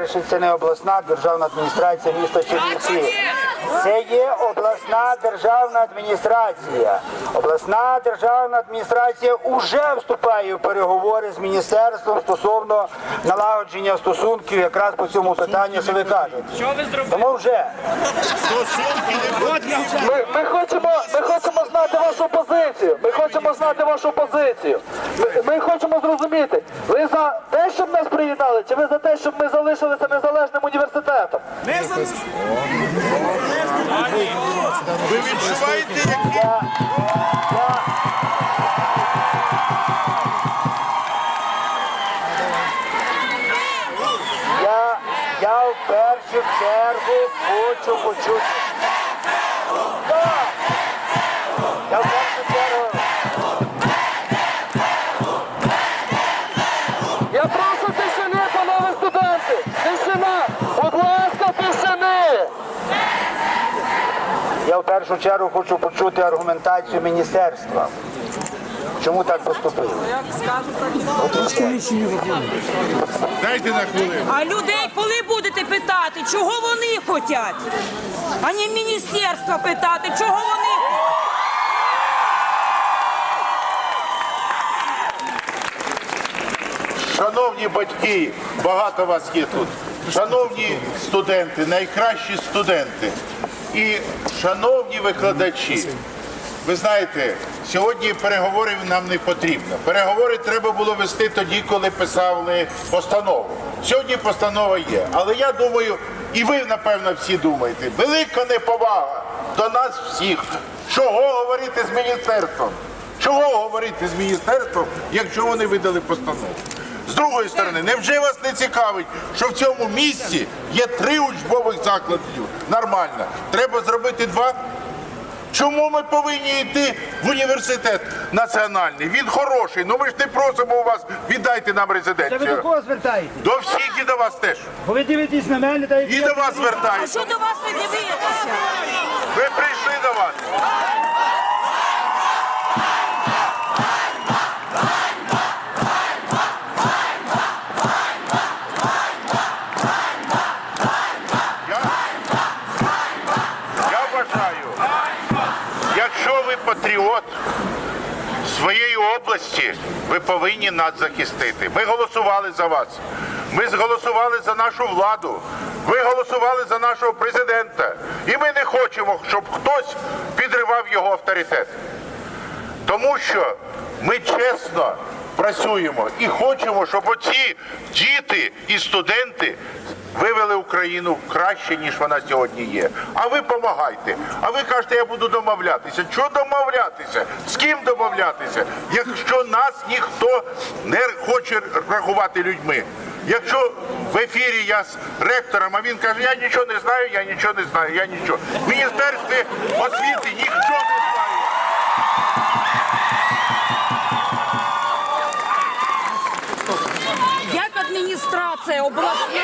по-перше, це не обласна державна адміністрація міста Чернівці. Це є обласна державна адміністрація. Обласна державна адміністрація вже вступає в переговори з міністерством стосовно налагодження стосунків якраз по цьому питанню, що ви кажете. Що ви зробили? Тому вже Ми, ми, хочемо, ми хочемо знати вашу позицію. Ми хочемо знати вашу позицію. Ми, ми хочемо зрозуміти, ви за те, щоб нас приєднали, чи ви за те, щоб ми залишилися незалежним університетом? Ви відчуваєте, які я, я, я, я в першу чергу хочу почути. Я в першу чергу. Я прошу Я в першу чергу хочу почути аргументацію міністерства. Чому так поступили? дайте на хвилину. А людей коли будете питати, чого вони хочуть? А не міністерство питати, чого вони Шановні батьки, багато вас є тут. Шановні студенти, найкращі студенти і шановні викладачі. Ви знаєте, сьогодні переговорів нам не потрібно. Переговори треба було вести тоді, коли писали постанову. Сьогодні постанова є. Але я думаю, і ви, напевно, всі думаєте, велика неповага до нас всіх. Чого говорити з міністерством? Чого говорити з міністерством, якщо вони видали постанову? Другої сторони, невже вас не цікавить, що в цьому місці є три учбових закладів? Нормально. Треба зробити два. Чому ми повинні йти в університет національний? Він хороший. Ну ми ж не просимо у вас, віддайте нам Це ви до кого звертаєте? До всіх і до вас теж. Бо ви дивитесь на мене, та І до вас А що до вас не дивитися? Ви прийшли до вас. Я, я вважаю, якщо ви патріот своєї області, ви повинні нас захистити. Ми голосували за вас. Ми зголосували за нашу владу. Ви голосували за нашого президента. І ми не хочемо, щоб хтось підривав його авторитет. Тому що ми чесно працюємо і хочемо, щоб оці діти і студенти вивели Україну краще, ніж вона сьогодні є. А ви допомагайте. А ви кажете, я буду домовлятися. Що домовлятися? З ким домовлятися? Якщо нас ніхто не хоче рахувати людьми. Якщо в ефірі я з ректором, а він каже, я нічого не знаю, я нічого не знаю, я нічого. В міністерстві освіти ніхто адміністрація обласна